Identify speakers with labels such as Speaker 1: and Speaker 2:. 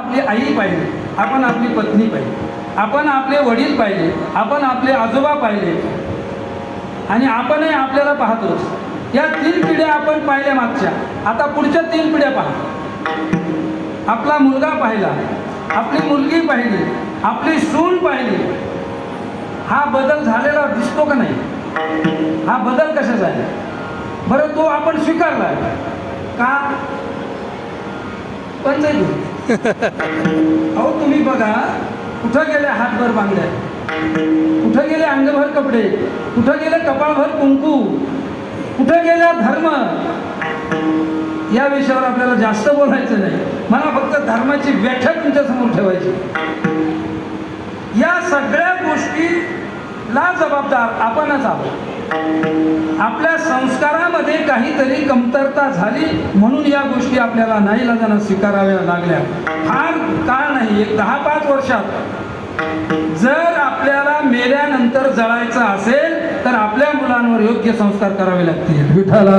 Speaker 1: आपली आई पाहिजे आपण आपली पत्नी पाहिजे आपण आपले वडील पाहिले आपण आपले आजोबा पाहिले आणि आपणही आपल्याला पाहतोच या तीन पिढ्या आपण पाहिल्या मागच्या. आता पुढच्या तीन पिढ्या पहा. आपला मुलगा पाहिला आपली मुलगी पाहिली आपली सून पाहिली. हा बदल झालेला दिसतो का नाही? हा बदल कशाचा आहे? बरं तो आपण स्वीकारला का? पण नाही अहो तुम्ही बघा कुठं गेले हातभर बांगड्या? कुठं गेले अंगभर कपडे? कुठं गेले कपाळभर कुंकू? कुठं गेला धर्म? या विषयावर आपल्याला जास्त बोलायचं नाही. मला फक्त धर्माची व्याख्या तुमच्यासमोर ठेवायची. या सगळ्या गोष्टी ला जबाबदार आपणच आहोत. आपल्या संस्कारामध्ये काहीतरी कमतरता झाली म्हणून या गोष्टी आपल्याला नाही लागानं स्वीकाराव्या लागल्या. फार काळ नाही एक दहा पाच वर्षात. जर आपल्याला मेल्यानंतर जळायचं असेल तर आपल्या मुलांवर योग्य संस्कार करावे लागतील. विठाला